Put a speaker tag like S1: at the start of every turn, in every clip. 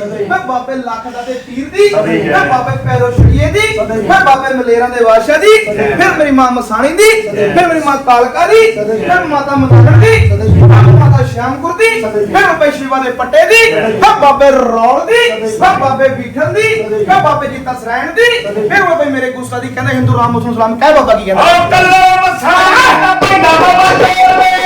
S1: ਮੈਂ ਬਾਬੇ ਲੱਖ ਦਾ ਤੇ ਪੀਰ ਦੀ। ਮੈਂ ਬਾਬੇ ਪੈਰੋ ਛੜੀਏ ਦੀ ਮੈਂ ਬਾਬੇ ਮਲੇਰਾਂ ਦੇ ਵਾਸ਼ਾ ਦੀ ਫਿਰ ਮੇਰੀ ਮਾਂ ਮਸਾਣੀ ਦੀ ਫਿਰ ਮੇਰੀ ਮਾਂ ਕਾਲਕਾ ਦੀ ਫਿਰ ਮਾਤਾ ਮਤਾੜਨ ਦੀ ਫਿਰ ਮਾਤਾ ਸ਼ਾਮਗੁਰ ਦੀ ਫਿਰ ਬਾਬੇ ਸ਼ਿਵਾ ਦੇ ਪੱਟੇ ਦੀ ਫਿਰ ਬਾਬੇ ਰੌਲ ਦੀ ਫਿਰ ਬਾਬੇ ਬੀਠਲ ਦੀ ਫਿਰ ਬਾਬੇ ਜੀਤਾ ਸਰੈਣ ਦੀ ਫਿਰ ਬਾਬੇ ਮੇਰੇ ਗੁਸਤਾ ਦੀ ਕਹਿੰਦਾ ਹਿੰਦੂ ਰਾਮ ਮੁਸਲਮਾਨ ਸਲਾਮ ਕਹਿ ਬਾਬਾ ਕੀ ਕਹਿੰਦਾ
S2: ਕੱਲਾ ਮਸਾਲਾ ਪੈਂਦਾ ਬਾਬਾ ਤੇਰੇ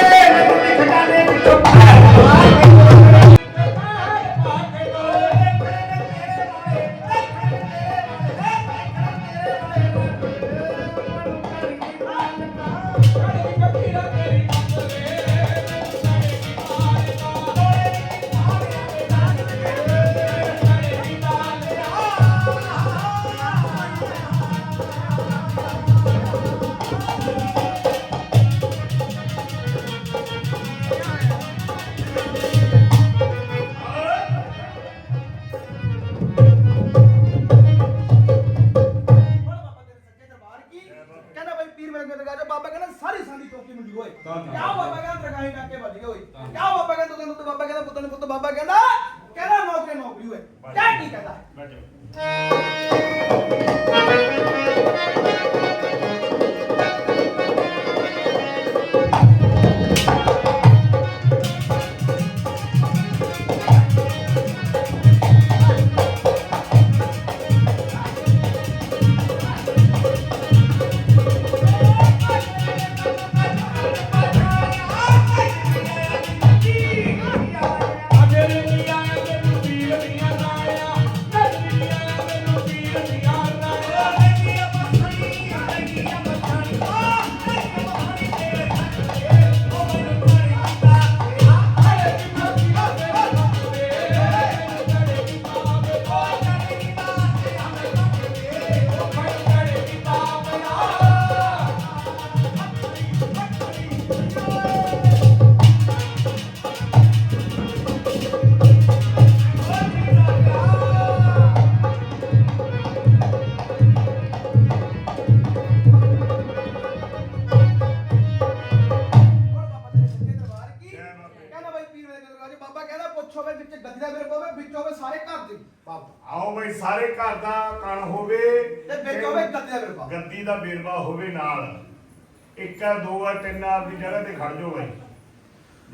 S2: ਆ ਦੋ ਆ ਤਿੰਨ ਆ ਆਪਣੀ ਜਗ੍ਹਾ ਤੇ ਖੜ ਜਾਓ ਬਾਈ।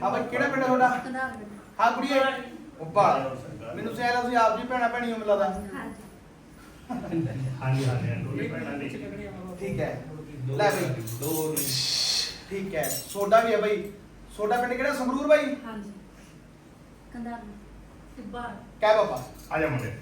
S1: ਆ ਬਈ ਕਿਹੜਾ ਪਿੰਡ ਹੈ ਤੁਹਾਡਾ? ਹਾਂ ਕੁੜੀਏ। ਬਾਲ ਮੈਨੂੰ ਸਹਿਰਾ ਤੁਸੀਂ ਆਪ ਜੀ ਭੈਣਾ ਭੈਣੀ ਹੋ ਮਿਲਦਾ
S2: ਹਾਂਜੀ ਹਾਂਜੀ ਦੋਨੇ ਭੈਣਾਂ ਦੀ
S1: ਠੀਕ ਹੈ। ਲੈ ਬਈ। ਦੋ ਠੀਕ ਹੈ। ਸੋਡਾ ਵੀ ਹੈ ਬਈ। ਸੋਡਾ ਪਿੰਡ ਕਿਹੜਾ? ਸੰਗਰੂਰ ਬਾਈ?
S3: ਹਾਂਜੀ। ਕੰਧਾਰ। ਟਿੱਬਾ
S1: ਕਹਿ ਬਾਬਾ।
S2: ਆ ਜਾ ਮੁੰਡੇ।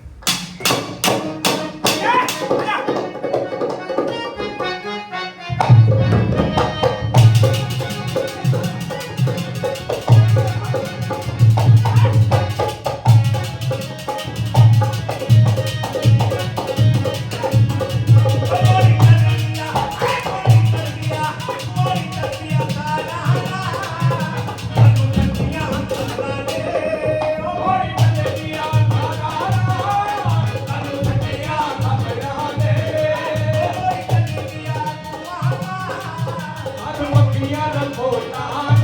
S1: ਬਾਬਾ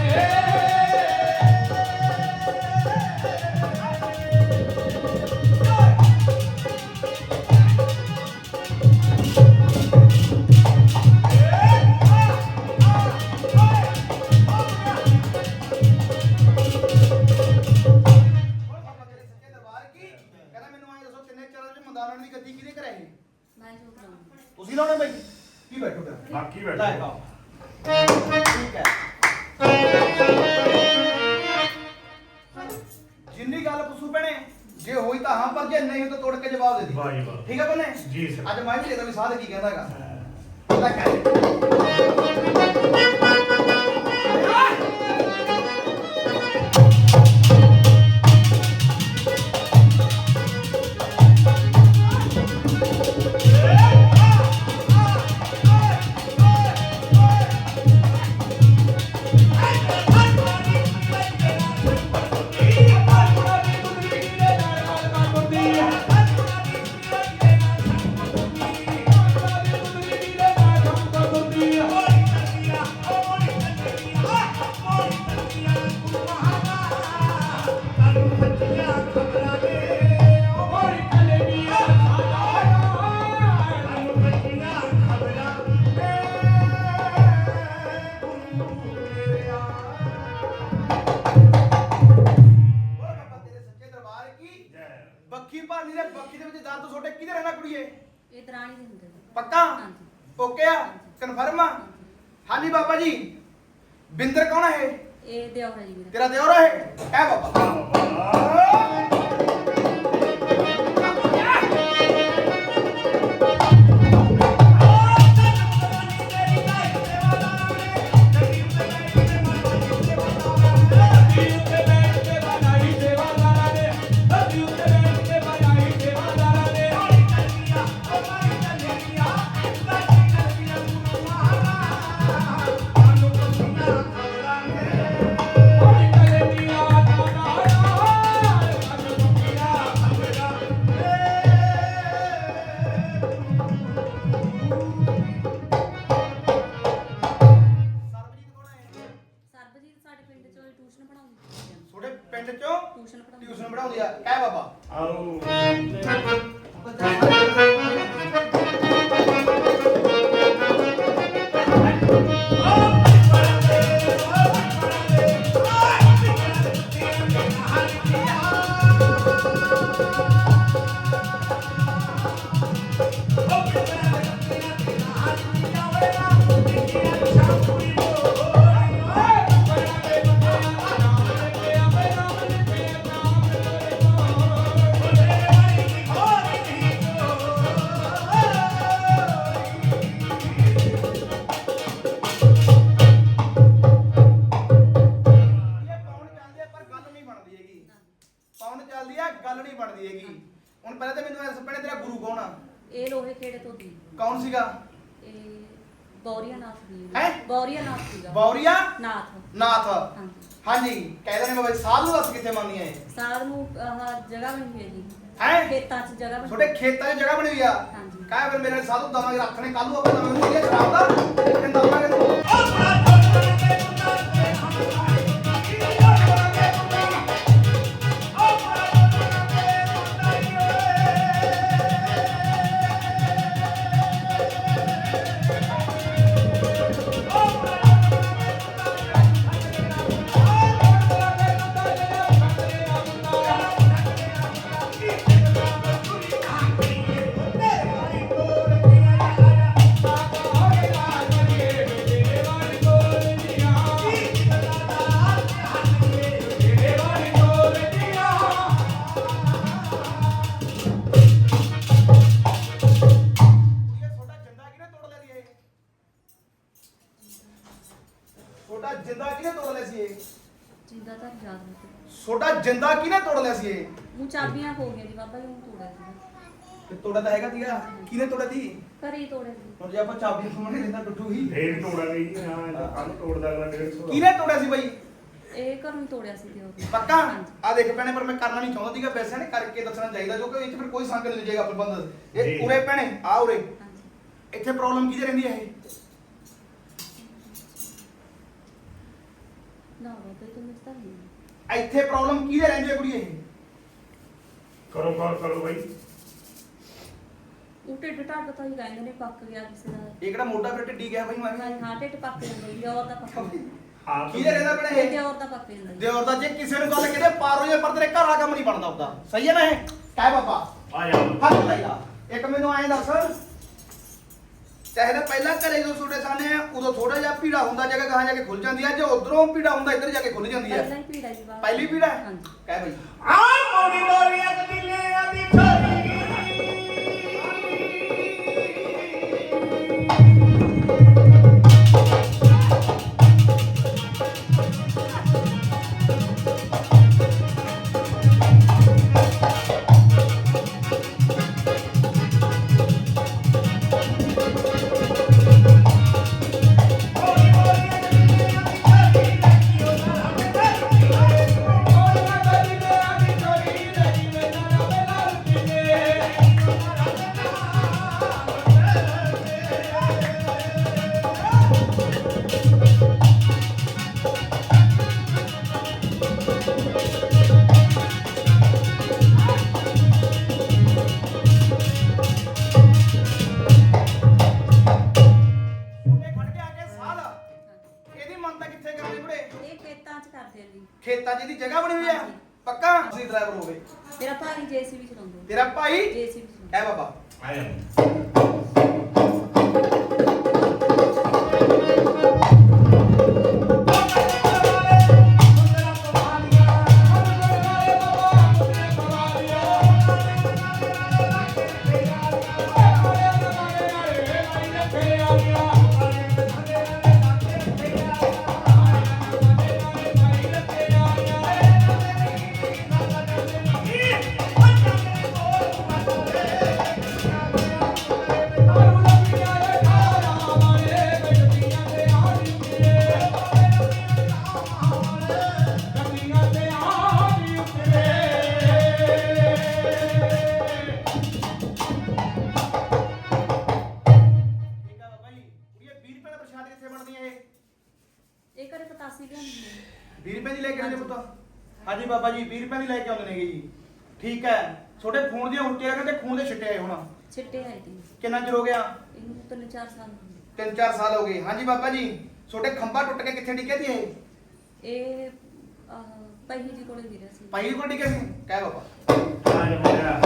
S1: ਸਾਧ
S3: ਜੀ
S1: ਬਿੰਦਰ ਕੌਣ ਹੈ ਇਹ?
S3: ਦਿਓਰ ਹੈ ਜੀ ਮੇਰਾ
S1: ਤੇਰਾ ਦਿਓਰ ਹੈ? ਇਹ ਬਾਬਾ ਮੰਨਦੀਆਂ ਇਹ।
S3: ਸਾਧ ਨੂੰ ਆਹ ਜਗ੍ਹਾ ਬਣੀ ਹੋਈ ਹੈ ਜੀ।
S1: ਹੈ?
S3: ਖੇਤਾਂ 'ਚ ਜਗ੍ਹਾ ਬਣੀ
S1: ਤੁਹਾਡੇ ਖੇਤਾਂ 'ਚ ਜਗ੍ਹਾ ਬਣੀ ਹੋਈ ਆ?
S3: ਹਾਂਜੀ।
S1: ਕਾਹ ਫਿਰ ਮੇਰੇ ਸਾਧੂ ਦਵਾਂਗੇ ਰੱਖਣੇ ਕੱਲ ਨੂੰ ਆਪਾਂ ਦਵਾਂਗੇ। ਸ਼ਰਾਬ ਦਾ? ਲੇਕਿਨ ਦਵਾਂਗੇ। ਜਿੰਦਾ ਕਿਹਨੇ ਤੋੜ ਲਿਆ ਸੀ ਇਹ?
S3: ਮੂੰ ਚਾਬੀਆਂ ਹੋ ਗਈਆਂ ਜੀ ਬਾਬਾ ਜੀ ਨੂੰ ਤੋੜਿਆ ਸੀ।
S1: ਤੇ ਤੋੜਾ ਤਾਂ ਹੈਗਾ ਤੀਗਾ ਕਿਹਨੇ ਤੋੜਾ ਤੀ
S3: ਘਰੇ ਹੀ ਤੋੜਿਆ ਸੀ।
S1: ਹੁਣ ਜੇ ਆਪਾਂ ਚਾਬੀ ਖੋਣੇ ਲੈਂਦਾ ਟੁੱਟੂਗੀ
S2: ਫੇਰ ਤੋੜਾ ਗਈ ਜੀ ਹਾਂ ਇਹ ਤਾਂ ਕੱਲ ਤੋੜਦਾ ਅਗਲਾ 150
S1: ਕਿਹਨੇ ਤੋੜਿਆ ਸੀ ਬਾਈ?
S3: ਇਹ ਘਰੋਂ ਹੀ ਤੋੜਿਆ ਸੀ ਦਿਓਰ ਨੇ
S1: ਪੱਕਾ। ਆ ਦੇਖ ਭੈਣੇ ਪਰ ਮੈਂ ਕਰਨਾ ਨਹੀਂ ਚਾਹੁੰਦਾ ਸੀਗਾ ਵੈਸੇ ਨੇ ਕਰਕੇ ਦੱਸਣਾ ਚਾਹੀਦਾ ਜੋ ਕਿ ਇੱਥੇ ਫਿਰ ਕੋਈ ਸੰਗ ਨਹੀਂ ਜਾਏਗਾ ਪ੍ਰਬੰਧ। ਇਹ
S2: ਜੀ।
S1: ਉਰੇ ਭੈਣੇ ਆ ਉਰੇ।
S3: ਹਾਂਜੀ।
S1: ਇੱਥੇ ਪ੍ਰੋਬਲਮ ਕਿਹਦੇ ਰਹਿੰਦੀ ਹੈ ਇਹ?
S3: ਨਾ ਬਾਬਾ ਤੂੰ ਮਿਸਤਾ ਨਹੀਂ।
S1: ਇੱਥੇ ਪ੍ਰੋਬਲਮ ਕਿਹਦੇ ਰਹਿੰਦੀ ਹੈ ਕੁੜੀ ਇਹ?
S2: ਕਰੋ ਕਾਲ ਕਰੋ ਬਾਈ।
S3: ਉਹ ਢਿੱਡ ਢੱਡ ਤਾਂ ਹੀ ਕਹਿੰਦੇ ਨੇ ਪੱਕ ਗਿਆ ਕਿਸੇ ਦਾ।
S1: ਇਹ ਕਿਹੜਾ ਮੋਢਾ ਫਿਰ ਢਿੱਡੀ ਗਿਆ ਬਾਈ
S3: ਹਾਂ
S1: ਮਾਰੀ
S3: ਹਾਂ ਢਿੱਡ ਪੱਕ ਜਾਂਦਾ ਜੀ ਦਿਓਰ ਦਾ ਪੱਕ। ਜਾਂਦਾ
S2: ਆਪ
S1: ਕਿਹਦੇ ਰਹਿੰਦਾ ਭੈਣੇ
S3: ਇਹ?
S1: ਇਹ
S3: ਦਿਓਰ ਦਾ ਪੱਕ ਜਾਂਦਾ ਜੀ।
S1: ਦਿਓਰ ਦਾ ਜੇ ਕਿਸੇ ਨੂੰ ਗੱਲ ਕਿਤੇ ਪਾਰ ਹੋ ਜਾਏ ਪਰ ਤੇਰੇ ਘਰ ਦਾ ਕੰਮ ਨਹੀਂ ਬਣਦਾ ਉਹਦਾ। ਸਹੀ ਹੈ ਨਾ ਇਹ ਕਹਿ ਬਾਬਾ।
S2: ਆ ਜਾ।
S1: ਹੱਥ ਲੈ ਲਾ। ਇੱਕ ਮੈਨੂੰ ਐਂ ਦੱਸ। ਚਾਹੇ ਪਹਿਲਾਂ ਘਰੇ ਜਦੋਂ ਛੋਟੇ ਸਾਨੇ ਆ ਉਦੋਂ ਥੋੜਾ ਜਿਹਾ ਭੀੜਾ ਹੁੰਦਾ ਜਗ੍ਹਾ ਕਹਾਂ ਜਾ ਕੇ ਖੁੱਲ ਜਾਂਦੀ ਹੈ ਜੇ ਉਧਰੋਂ ਭੀੜਾ ਹੁੰਦਾ ਇੱਧਰ ਜਾ ਕੇ ਖੁੱਲ ਜਾਂਦੀ
S3: ਪਹਿਲਾਂ
S1: ਹੈ
S3: ਹੀ ਪੀੜਾ ਜੀ ਬਾਬਾ
S1: ਪਹਿਲੀ ਭੀੜਾ? ਹੈ?
S3: ਹਾਂਜੀ।
S1: ਕਹਿ ਬਈ।
S2: ਆ ਮੋੜੀ ਮੋਰੀਆਂ ਕਦੀਲਿਆਂ ਦੀ
S3: ਖੇਤਾਂ 'ਚ ਕਰਦੇ ਆ ਜੀ
S1: ਖੇਤਾਂ 'ਚ ਦੀ ਜਗ੍ਹਾ ਬਣੀ ਹੋਈ ਆ?
S3: ਹਾਂਜੀ।
S1: ਪੱਕਾ? ਤੁਸੀਂ ਡਰਾਈਵਰ ਹੋਵੇ
S3: ਮੇਰਾ ਭਾਈ ਜੇਸੀਬੀ ਚਲਾਉਂਦਾ।
S1: ਤੇਰਾ ਭਾਈ?
S3: ਜੇਸੀਬੀ
S1: ਕਹਿ ਬਾਬਾ।
S2: ਆ
S1: ਖੂਨ ਦੀਆਂ ਉਲਟੀਆਂ ਕਹਿੰਦੇ ਖੂਨ ਦੇ ਛਿੱਟੇ ਆਏ ਹੋਣਾ।
S3: ਛਿੱਟੇ ਆਏ ਤੀ
S1: ਕਿੰਨਾ ਚਿਰ ਹੋ ਗਿਆ?
S3: ਇਹਨੂੰ ਤਿੰਨ ਚਾਰ ਸਾਲ ਹੋ ਗਏ।
S1: ਤਿੰਨ ਚਾਰ ਸਾਲ ਹੋ ਗਏ। ਹਾਂਜੀ ਬਾਬਾ ਜੀ ਤੁਹਾਡੇ ਖੰਭਾ ਟੁੱਟ ਕੇ ਕਿੱਥੇ ਡਿੱਗਿਆ ਸੀ ਇਹ?
S3: ਇਹ ਆਹ, ਪਹੀ ਜੀ ਕੋਲੇ ਗਿਰਿਆ ਸੀ।
S1: ਪਾਈ ਕੋਲ ਡਿੱਗਿਆ ਸੀ? ਕਹਿ ਬਾਬਾ।
S2: ਆ ਜਾ ਮੁੰਡਿਆ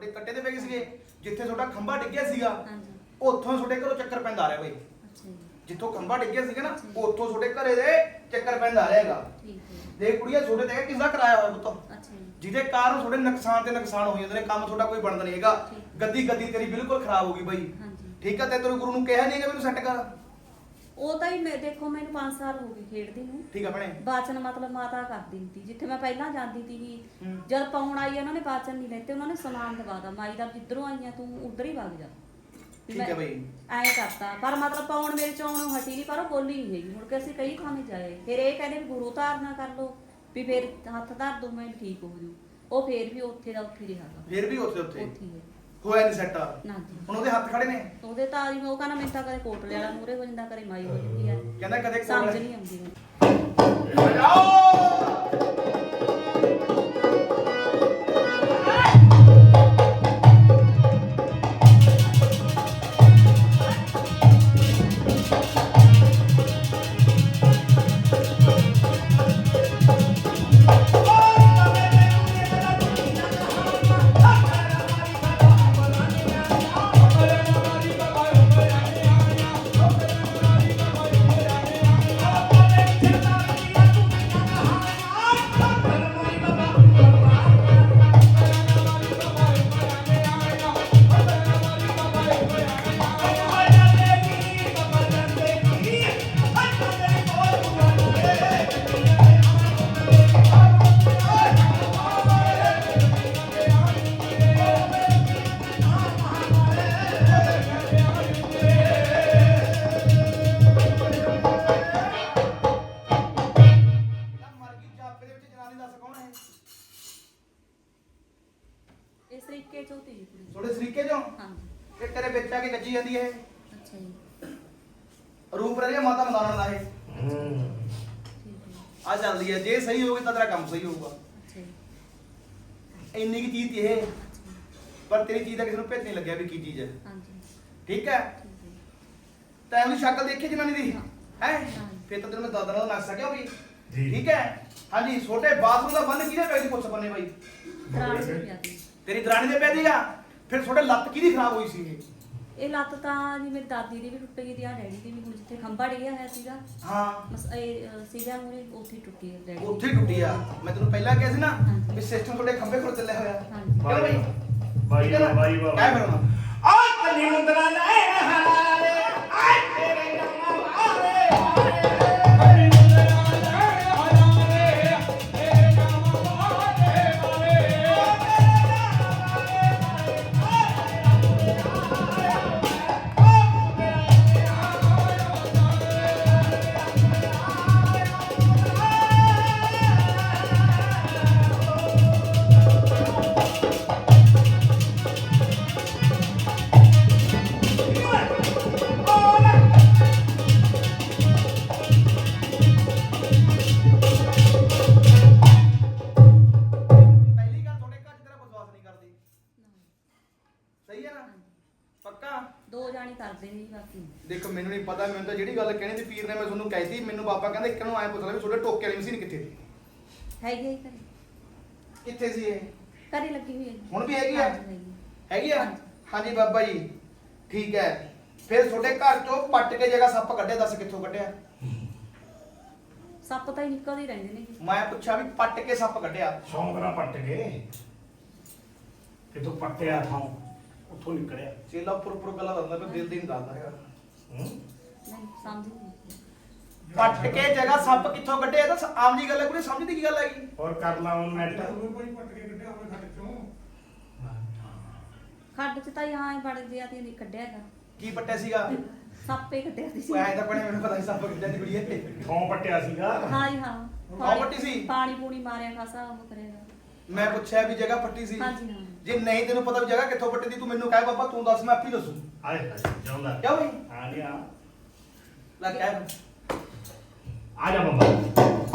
S1: ਤੁਹਾਡੇ ਕੱਟੇ ਦੇ ਪੈ ਗਏ ਸੀਗੇ ਜਿੱਥੇ ਤੁਹਾਡਾ ਖੰਭਾ ਡਿੱਗਿਆ ਸੀਗਾ
S3: ਹਾਂਜੀ।
S1: ਉੱਥੋਂ ਤੁਹਾਡੇ ਘਰੋਂ ਚੱਕਰ ਪੈਂਦਾ ਆ ਰਿਹਾ ਬਈ।
S3: ਅੱਛਾ ਜੀ।
S1: ਜਿੱਥੋਂ ਖੰਭਾ ਡਿੱਗਿਆ ਸੀਗਾ ਨਾ ਉੱਥੋਂ ਤੁਹਾਡੇ ਘਰੇ ਦੇ ਚੱਕਰ ਪੈਂਦਾ ਆ ਰਿਹਾਗਾ।
S3: ਠੀਕ ਹੈ
S1: ਦੇਖ ਕੁੜੀਆ ਤੁਹਾਡੇ ਤੇ ਕਿਸ ਦਾ ਕਰਾਇਆ ਹੋਇਆ ਪੁੱਤ?
S3: ਅੱਛਾ ਜੀ।
S1: ਜਿਹਦੇ ਕਾਰਨ ਤੁਹਾਡੇ ਨੁਕਸਾਨ ਤੇ ਨੁਕਸਾਨ ਹੋ ਜਾਂਦੇ ਨੇ ਕੰਮ ਤੁਹਾਡਾ ਕੋਈ ਬਣਦਾ ਨਹੀਂ ਹੈਗਾ।
S3: ਠੀਕ।
S1: ਗੱਦੀ ਗੱਦੀ ਤੇਰੀ ਬਿਲਕੁਲ ਖਰਾਬ ਹੋ ਗਈ ਬਈ।
S3: ਹਾਂਜੀ।
S1: ਠੀਕ ਹੈ ਤੇ ਤੇਰੇ ਗੁਰੂ ਨੂੰ ਕਿਹਾ ਨਹੀਂ ਕਿ ਮੈਨੂੰ ਸੈੱਟ ਕਰ।
S3: ਉਹ ਤਾਂ ਹੀ ਮੈਂ ਦੇਖੋ ਮੈਨੂੰ 5 ਸਾਲ ਹੋ ਗਏ ਖੇਡਦੀ ਨੂੰ।
S1: ਠੀਕ ਹੈ ਭੈਣੇ।
S3: ਬਾਚਨ ਮਤਲਬ ਮਾਤਾ ਕਰਦੀ ਹੁੰਦੀ ਜਿੱਥੇ ਮੈਂ ਪਹਿਲਾਂ ਜਾਂਦੀ ਸੀਗੀ
S1: ਹੂੰ।
S3: ਜਦ ਪਾਉਣ ਆਈ ਉਹਨਾਂ ਨੇ ਬਾਚਨ ਨਹੀਂ ਲੈਤੇ ਉਹਨਾਂ ਨੇ ਸਮਾਨ ਦਵਾਦਾ ਮਾਈ ਦਾ ਜਿੱਧਰੋਂ ਆਈਆਂ ਤੂੰ ਉਧਰ ਹੀ ਵਗ ਜਾ। ਵੀ
S1: ਠੀਕ
S3: ਮੈਂ
S1: ਹੈ ਬਈ।
S3: ਐਂ ਕਰਤਾ। ਪਰ ਮਤਲਬ ਪਾਉਣ ਮੇਰੇ ਚੋਂ ਨੂੰ ਹਟੀ ਨਹੀਂ ਪਰ ਉਹ ਬੋਲੀ ਨਹੀਂ ਹੈਗੀ। ਮੁੜ ਕੇ ਅਸੀਂ ਕਈ ਥਾਵੇਂ ਜਾਏ। ਫਿਰ ਇਹ ਕਹਿੰਦੇ ਵੀ ਗੁਰੂ ਧਾਰਨਾ ਕਰ ਲੋ ਵੀ ਫਿਰ ਹੱਥ ਧਰ ਦੋ ਮੈਂ ਠੀਕ ਹੋ ਜੂ। ਉਹ ਫਿਰ ਵੀ ਉੱਥੇ ਦਾ ਉੱਥੇ ਰਿਹਾ ਗਾ।
S1: ਫੇਰ ਵੀ ਉੱਥੇ ਉੱਥੇ।
S3: ਉੱਥੇ ਹੀ ਹੈ।
S1: ਹੋਇਆ ਨਹੀਂ ਸੈੱਟ
S3: ਨਾ ਜੀ।
S1: ਹੁਣ ਉਹਦੇ ਹੱਥ ਖੜੇ ਨੇ?
S3: ਉਹਦੇ ਤਾਂ ਜੀ ਉਹ ਕਹਿੰਦਾ ਮੈਨੂੰ ਤਾਂ ਕਦੇ ਕੋਟਲੇ ਵਾਲਾ ਮੂਰੇ ਹੋ ਜਾਂਦਾ ਕਦੇ ਮਾਈ ਹੋ ਜਾਂਦੀ ਹੈ
S1: ਕਹਿੰਦਾ ਕਦੇ
S3: ਸਮਝ
S1: ਕੋਲ-
S3: ਨਹੀਂ ਆਉਂਦੀ ਮੈਨੂੰ।
S1: ਵਜਾਓ
S3: ਜੇ
S1: ਸਹੀ ਹੋਊਗੀ ਤਾਂ ਤੇਰਾ ਕੰਮ ਸਹੀ ਹੋਊਗਾ। ਇੰਨੀ ਕੀ ਚੀਜ਼ ਇਹ ਪਰ ਤੇਰੀ ਚੀਜ਼ ਦਾ ਕਿਸੇ ਨੂੰ ਭੇਤ ਨਹੀਂ ਲੱਗਿਆ ਵੀ ਕੀ ਚੀਜ਼ ਹੈ।
S3: ਹਾਂਜੀ।
S1: ਠੀਕ ਹੈ?
S3: ਠੀਕ ਹੈ।
S1: ਤੈਂ ਉਹਦੀ ਸ਼ਕਲ ਦੇਖੀ ਜਨਾਨੀ ਦੀ? ਹੈ।
S3: ਹਾਂ।
S1: ਫਿਰ ਤਾਂ ਤੈਨੂੰ ਮੈਂ ਦਾਦਾ ਨਾਲ ਸਕਿਆ
S2: ਜੀ।
S1: ਠੀਕ ਹੈ? ਹਾਂਜੀ ਛੋਟੇ ਬਾਥਰੂਮ ਦਾ ਬੰਨ ਕਿਹਦੇ ਪੈ ਦੀ ਪੁੱਛ ਬੰਨੇ ਬਾਈ? ਤੇਰੀ ਦਰਾਣੀ ਦੇ ਪੈ ਦੀਗਾ ਫਿਰ ਛੋਟੇ ਲੱਤ ਕਿਹਦੀ ਖਰਾਬ ਹੋਈ ਸੀ ਇਹ?
S3: ਇਹ ਲੱਤ ਤਾਂ ਜੀ ਮੇਰੀ ਦਾਦੀ ਦੀ ਵੀ ਟੁੱਟ ਗਈ ਤੇ ਆ ਡੈਡੀ ਦੀ ਵੀ ਹੁਣ ਜਿੱਥੇ ਖੰਭਾ ਡਿੱਗਿਆ ਹੋਇਆ ਸੀਗਾ।
S1: ਹਾਂ।
S3: ਬਸ ਇਹ ਸੀਗਾ ਮੂਰੇ ਉੱਥੇ ਹੀ ਟੁੱਟੀ ਹੈ ਡੈਡੀ ਦੀ।
S1: ਉੱਥੇ ਟੁੱਟੀ ਆ। ਮੈਂ ਤੈਨੂੰ ਪਹਿਲਾਂ ਕਿਹਾ ਸੀ ਨਾ। ਵੀ ਸਿਸਟਮ ਤੁਹਾਡੇ ਖੰਭੇ ਕੋਲ ਚੱਲਿਆ ਹੋਇਆ।
S3: ਹਾਂਜੀ।
S1: ਕਿਉਂ ਬਈ?
S2: ਬਾਈ
S1: ਹੈ ਨਾ?
S2: ਬਾਈ ਬਾਈ
S1: ਕਹਿ ਫਿਰ ਹੁਣ।
S2: ਆ ਕੱਲੀ ਮੁੰਦਰਾ ਲੈ ਹਾਰੇ। ਆਏ ਤੇਰੇ
S1: ਸੀ ਪੀਰ ਨੇ ਮੈਂ ਤੁਹਾਨੂੰ ਕਹਿਤੀ ਮੈਨੂੰ ਬਾਬਾ ਕਹਿੰਦਾ ਇੱਕ ਨੂੰ ਐਂ ਪੁੱਛ ਲੈ ਵੀ ਤੁਹਾਡੇ ਟੋਕੇ ਵਾਲੀ ਮਸ਼ੀਨ ਕਿੱਥੇ ਸੀ
S3: ਹੈਗੀ ਹੈ ਘਰੇ।
S1: ਕਿੱਥੇ ਸੀ ਇਹ?
S3: ਘਰੇ ਲੱਗੀ ਹੋਈ ਹੈ ਜੀ।
S1: ਹੁਣ ਵੀ ਹੈਗੀ ਆ?
S3: ਹਾਂਜੀ, ਹੈਗੀ
S1: ਆ। ਹਾਂਜੀ। ਬਾਬਾ ਜੀ ਠੀਕ ਹੈ। ਫਿਰ ਤੁਹਾਡੇ ਘਰ ਚੋਂ ਪੱਟ ਕੇ ਜਗ੍ਹਾ ਸੱਪ ਕੱਢਿਆ ਦੱਸ ਕਿੱਥੋਂ ਕੱਢਿਆ?
S3: ਸੱਪ ਤਾਂ ਹੀ ਨਿਕਲਦੇ ਹੀ ਰਹਿੰਦੇ ਨੇ ਜੀ।
S1: ਮੈਂ ਪੁੱਛਿਆ ਵੀ ਪੱਟ ਕੇ ਸੱਪ ਕੱਢਿਆ?
S2: ਸ਼ੌਂਕ ਨਾਲ ਪੱਟ ਗਏ ਕਿਤੋਂ ਪੱਟਿਆ ਥਾਂ ਉੱਥੋਂ ਨਿਕਲਿਆ।
S1: ਚੇਲਾ ਉੱਪਰ ਉੱਪਰ ਗੱਲਾਂ ਦੱਸਦਾ ਪਰ ਦਿਲ ਦੀ ਨਹੀਂ ਦੱਸਦਾ ਹੈਗਾ।
S2: ਹੂੰ?
S3: ਨਹੀਂ ਸਮਝ ਨਹੀਂ
S1: ਪੱਟ ਕੇ ਜਗ੍ਹਾ ਸੱਪ ਕਿੱਥੋਂ ਕੱਢਿਆ ਇਹ ਤਾਂ ਆਮ ਜੀ ਗੱਲ ਹੈ ਕੋਈ ਸਮਝਦੀ ਕੀ ਗੱਲ ਹੈਗੀ?
S2: ਹੋਰ ਕਰ ਲਾ ਉਹ ਨੈਟ
S3: ਖੱਡ ਚ। ਤਾਂ ਹਾਂ ਬੜ ਗਿਆ ਤੇ ਨਹੀਂ ਕੱਢਿਆ ਹੈਗਾ।
S1: ਕੀ ਪੱਟਿਆ ਸੀਗਾ?
S3: ਸੱਪੇ ਕੱਢਿਆ ਸੀ।
S1: ਉਹ ਐਂ ਤਾਂ ਬਣੇ ਮੈਨੂੰ ਪਤਾ ਨਹੀਂ ਸੱਪ ਕੱਢਿਆ ਦੀ ਕੁੜੀ ਹੈ
S2: ਥਾਂ ਪੱਟਿਆ ਸੀਗਾ?
S3: ਹਾਂ ਜੀ ਹਾਂ।
S1: ਹਾਂ, ਪੱਟੀ ਸੀ?
S3: ਪਾਣੀ ਪੂਣੀ ਮਾਰਿਆ ਖਾਸਾ ਉਹ ਕਰੇਗਾ
S1: ਮੈਂ ਪੁੱਛਿਆ ਵੀ ਜਗ੍ਹਾ ਪੱਟੀ ਸੀ।
S3: ਹਾਂਜੀ ਹਾਂ।
S1: ਜੇ ਨਹੀਂ ਤੈਨੂੰ ਪਤਾ ਵੀ ਜਗ੍ਹਾ ਕਿੱਥੋਂ ਪੱਟੀ ਦੀ ਤੂੰ ਮੈਨੂੰ ਕਹਿ ਬਾਬਾ ਤੂੰ ਦੱਸ ਮੈਂ ਆਪੇ ਦੱਸੂ।
S2: ਆਏ ਹਾਏ ਜਾਉਂਦਾ।
S1: ਕਿਉਂ ਬਈ?
S2: ਆ ਗਿਆ
S1: ਲੈ ਕਹਿ।
S2: ਆ ਜਾ ਬੰਦਾ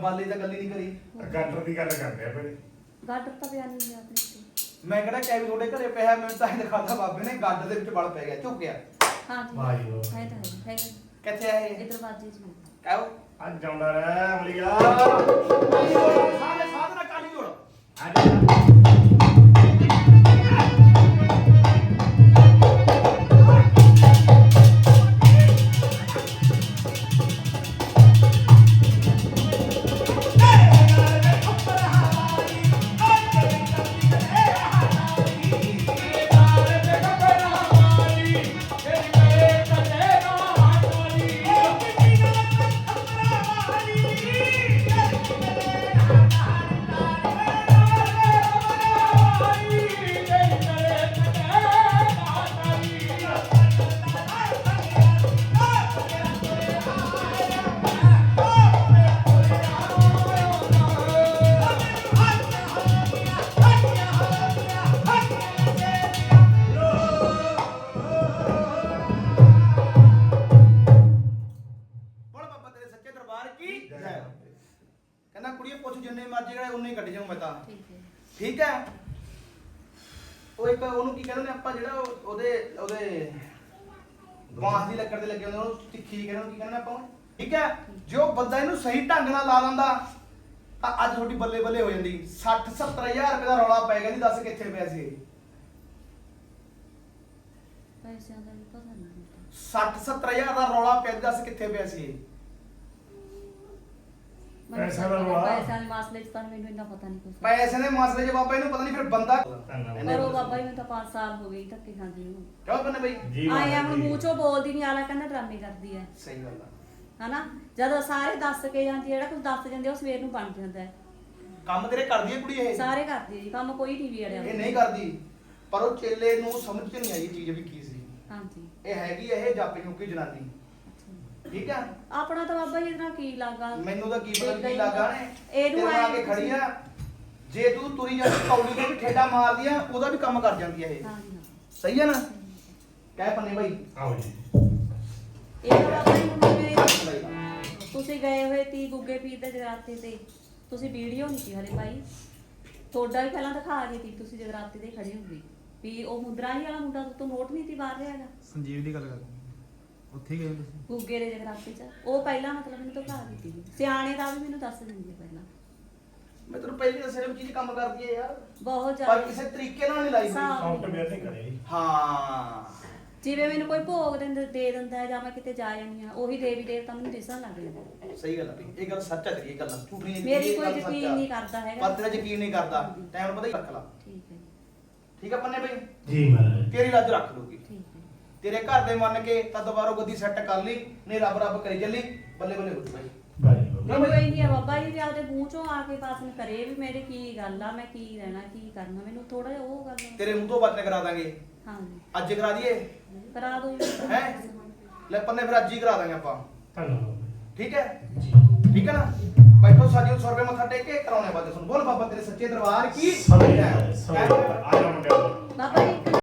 S3: ਬਾਲੇ
S1: ਦਾ ਗੱਲ ਹੀ ਨਹੀਂ ਕਰੀ
S2: ਗਾਡਰ ਦੀ ਗੱਲ ਕਰਦੇ ਆ ਫਿਰ
S3: ਗਾਡਰ ਤਾਂ ਬਿਆਨ ਨਹੀਂ ਆਪਣੇ ਤੇ
S1: ਮੈਂ ਕਿਹੜਾ ਕਹਿ ਵੀ ਤੁਹਾਡੇ ਘਰੇ ਪਿਆ ਮੈਨੂੰ ਤਾਂ ਇਹ ਦਿਖਾਤਾ ਬਾਬੇ ਨੇ ਗੱਡ ਦੇ ਵਿੱਚ ਬਲ ਪੈ ਗਿਆ ਝੁਕ ਗਿਆ
S3: ਹਾਂ
S2: ਵਾਹ ਜੀ ਵਾਹ।
S3: ਹੈ ਤਾਂ ਹੈ
S1: ਕਿੱਥੇ ਆ ਇਹ
S3: ਇਹ ਦਰਵਾਜ਼ੇ 'ਚ ਹੀ।
S1: ਕਹੋ
S2: ਅੱਜ ਜਾਉਂਦਾ ਰਹਿ ਅਮਲੀਆ
S1: ਸਾਰੇ ਸਾਧ ਨਾਲ ਕਾਲੀ ਜੋੜ
S2: ਆ ਜਾ
S1: ਸਹੀ ਢੰਗ ਨਾਲ ਲਾ ਲੈਂਦਾ ਤਾਂ ਅੱਜ ਤੁਹਾਡੀ ਬੱਲੇ ਬੱਲੇ ਹੋ ਜਾਂਦੀ 60 70000 ਰੁਪਏ ਦਾ ਰੌਲਾ ਪੈ ਗਿਆ ਨਹੀਂ ਦੱਸ ਕਿੱਥੇ ਪਿਆ ਸੀ ਇਹ?
S3: ਪੈਸਿਆਂ ਦਾ ਵੀ ਪਤਾ ਨਹੀਂ
S1: 60 70000 ਦਾ ਰੌਲਾ ਪਿਆ ਸੀ, ਦੱਸ ਕਿੱਥੇ ਪਿਆ ਸੀ ਇਹ?
S3: ਮੈਨੂੰ
S2: ਪੈਸਿਆਂ ਦਾ
S3: ਪਤਾ ਨਹੀਂ,
S2: ਰੌਲਾ।
S3: ਪੈਸਿਆਂ ਦੇ ਮਾਸਲੇ 'ਚ ਤਾਂ ਮੈਨੂੰ ਇੰਨਾ ਪਤਾ ਨਹੀਂ ਕੁਛ
S1: ਪੈਸੇ ਦੇ ਮਸਲੇ 'ਚ ਬਾਬਾ ਇਹਨੂੰ ਪਤਾ ਨਹੀਂ ਫਿਰ ਬੰਦਾ
S2: ਧੰਨਵਾਦ।
S3: ਪਰ ਉਹ ਬਾਬਾ ਜੀ ਮੈਨੂੰ ਤਾਂ 5 ਸਾਲ ਹੋ ਗਏ ਧੱਕੇ ਖਾਂਦੀ ਨੂੰ
S1: ਕਿਉਂ ਬੰਨੇ ਬਈ
S2: ਜੀ
S3: ਆਏ ਆ ਹੁਣ
S2: ਮਹਾਰਾਜ ਜੀ।
S3: ਮੂੰਹ ਚੋਂ ਬੋਲਦੀ ਨਹੀਂ ਆਲਾ ਕਹਿੰਦਾ ਡਰਾਮੇ ਕਰਦੀ ਹੈ
S1: ਸਹੀ ਗੱਲ ਆ
S3: ਹਨਾ? ਜਦੋਂ ਸਾਰੇ ਦੱਸ ਕੇ ਜਾਂਦੀ ਹੈ, ਜਿਹੜਾ ਕੁਝ ਦੱਸ ਜਾਂਦੇ ਆ, ਉਹ ਸਵੇਰ ਨੂੰ ਬਣ ਜਾਂਦਾ ਹੈ।
S1: ਕੰਮ ਤੇਰੇ ਕਰਦੀ ਹੈ ਕੁੜੀ ਇਹ?
S3: ਸਾਰੇ ਕਰਦੀ ਹੈ ਜੀ ਕੰਮ ਕੋਈ ਨਹੀਂ ਵੀ ਅੜਿਆ
S1: ਇਹ ਨਹੀਂ ਕਰਦੀ। ਪਰ ਉਹ ਚੇਲੇ ਨੂੰ ਸਮਝ ਚ ਨਹੀਂ ਆਈ ਇਹ ਚੀਜ਼ ਵੀ ਕੀ ਸੀ।
S3: ਹਾਂਜੀ।
S1: ਇਹ ਹੈਗੀ ਇਹ ਜਾਪੇ ਜੁਕੀ ਜਨਾਨੀ। ਠੀਕ ਹੈ
S3: ਆਪਣਾ ਤਾਂ ਬਾਬਾ ਜੀ ਇਹਦੇ ਨਾਲ ਕੀ ਲੱਗਾ?
S1: ਮੈਨੂੰ ਤਾਂ ਕੀ ਪਤਾ ਕੀ ਲੱਗਾ ਨੇ।
S3: ਇਹਨੂੰ
S1: ਆ ਕੇ ਖੜੀ ਆ। ਜੇ ਤੂੰ ਤੁਰੀ ਜਾਂਦੀ ਕੌਲੀ ਤੇ ਵੀ ਠੇਡਾ ਮਾਰਦੀ ਆ ਉਹਦਾ ਵੀ ਕੰਮ ਕਰ ਜਾਂਦੀ ਆ ਇਹ। ਸਹੀ ਹੈ ਨਾ? ਕਹਿ ਪੰਨੇ ਭਾਈ
S2: ਆਓ ਜੀ।
S3: ਇਹ ਤਾਂ ਬਾਬਾ ਜੀ ਹੁਣ। ਤੁਸੀਂ ਗਏ ਹੋਏ ਤੀ ਗੁੱਗੇ ਪੀਰ ਦੇ ਜਗਰਾਤੇ ਤੇ। ਤੁਸੀਂ ਵੀਡੀਓ ਨਹੀਂ ਸੀ ਹਲੇ ਪਾਈ। ਤੁਹਾਡਾ ਵੀ ਪਹਿਲਾਂ ਦਿਖਾ ਗਈ ਤੀ ਤੁਸੀਂ ਜਗਰਾਤੇ ਤੇ ਖੜੇ ਹੋਗੇ ਵੀ ਉਹ ਮੁੰਦਰਾ ਹੀ ਵਾਲਾ ਮੁੰਡਾ ਤੋਂ ਨੋਟ ਨਹੀਂ ਤੀ ਬਾਹਰ ਰਿਹਾ ਹੈਗਾ
S4: ਸੰਜੀਵ ਦੀ ਗੱਲ ਕਰ ਉੱਥੇ ਗਏ ਤੁਸੀਂ?
S3: ਗੁੱਗੇ ਦੇ ਜਗਰਾਤੇ ਚ। ਉਹ ਪਹਿਲਾਂ ਮਤਲਬ ਮੈਨੂੰ ਦਿਖਾ ਦਿੱਤੀ ਸੀ ਸਿਆਣੇ ਦਾ ਵੀ ਮੈਨੂੰ ਦੱਸ ਦਿੰਦੀ ਹੈ ਪਹਿਲਾਂ।
S1: ਮੈਂ ਤੈਨੂੰ ਪਹਿਲੀ ਦੱਸਿਆ ਵੀ ਚੀਜ਼ ਕੰਮ ਕਰਦੀ ਹੈ ਯਾਰ।
S3: ਬਹੁਤ
S1: ਪਰ
S3: ਜ਼ਿਆਦਾ।
S1: ਕਿਸੇ ਤਰੀਕੇ ਨਾਲ ਨਹੀਂ ਲਾਈ ਹੋਈ।
S3: ਹਾਂ।
S2: ਸੌਫਟਵੇਅਰ ਨਹੀਂ। ਕਰੇ ਜੀ
S1: ਹਾਂ।
S3: ਜਿਵੇਂ ਮੈਨੂੰ ਕੋਈ ਭੋਗ ਦਿੰਦਾ ਦੇ ਦਿੰਦਾ ਹੈ ਜਾਂ ਮੈਂ ਕਿਤੇ ਜਾ ਜਾਂਦੀ ਆ ਉਹੀ ਦੇਵੀ ਦੇਵਤਾ ਮੈਨੂੰ ਦਿਸਣ ਲੱਗ ਜਾਂਦਾ
S1: ਸਹੀ ਗੱਲ ਆ ਬਈ ਇਹ ਗੱਲ ਸੱਚ ਹੈ ਤੇਰੀ ਇਹ ਗੱਲ ਝੂਠ ਨਹੀਂ
S3: ਮੇਰੀ
S1: ਇਹ
S3: ਕੋਈ
S1: ਗੱਲ ਸੱਚ
S3: ਯਕੀਨ
S1: ਆ।
S3: ਨਹੀਂ ਕਰਦਾ ਹੈਗਾ।
S1: ਪਰ ਤੇਰਾ ਯਕੀਨ ਨਹੀਂ ਕਰਦਾ ਟਾਈਮ ਪਤਾ ਹੀ ਰੱਖ ਲਾ।
S3: ਠੀਕ ਹੈ
S1: ਠੀਕ ਆ ਪੰਨੇ ਭਾਈ?
S2: ਜੀ ਮਹਾਰਾਜ।
S1: ਤੇਰੀ ਲੱਜ ਰੱਖ ਲੂਗੀ
S3: ਠੀਕ ਹੈ
S1: ਤੇਰੇ ਘਰ ਦੇ ਮੰਨ ਕੇ ਤਾਂ ਦੁਬਾਰਾ ਗੱਦੀ ਸੈੱਟ ਕਰ ਲਈ ਨਹੀਂ ਰੱਬ ਰੱਬ ਕਰੀ ਚੱਲੀ ਬੱਲੇ ਬੱਲੇ ਹੋ ਜੂ ਬਾਈ
S3: ਮੈਨੂੰ ਇਹ ਨਹੀਂ ਆ ਬਾਬਾ ਜੀ ਵੀ ਆਪਦੇ ਮੂੰਹ ਚੋਂ ਆ ਕੇ ਪਾਸਨ ਕਰੇ ਵੀ ਮੇਰੇ ਕੀ ਗੱਲ ਆ ਮੈਂ ਕੀ ਰਹਿਣਾ ਕੀ ਕਰਨਾ ਮੈਨੂੰ ਥੋੜਾ ਜਿਹਾ ਉਹ ਗੱਲ
S1: ਤੇਰੇ ਮੂੰਹ ਤੋਂ ਬਚਨ ਕਰਾ ਦਾਂਗੇ।
S3: ਹਾਂਜੀ।
S1: ਅੱਜ ਕਰਾ ਦਈਏ?
S3: ਕਰਾ ਦੋ
S1: ਹੈ? ਲੈ ਪੰਨੇ ਫਿਰ ਅੱਜ ਹੀ ਕਰਾ ਦਾਂਗੇ ਆਪਾਂ।
S2: ਧੰਨਵਾਦ।
S1: ਠੀਕ ਹੈ? ਠੀਕ ਹੈ ਨਾ? ਬੈਠੋ ਸਾਜੀ 100 ਰੁਪਏ ਮੱਥਾ ਟੇਕ ਕੇ ਕਰਾਉਣੇ ਬਾਅਦ ਸੁਣ ਬੋਲ ਬਾਬਾ ਤੇਰੇ ਸੱਚੇ ਦਰਬਾਰ ਕੀ?
S2: ਸਮਝ ਗਿਆ ਸਮਝ ਗਿਆ ਆ ਜਾ ਮੁੰਡਿਆ
S3: ਬਾਬਾ ਜੀ ਇੱਕ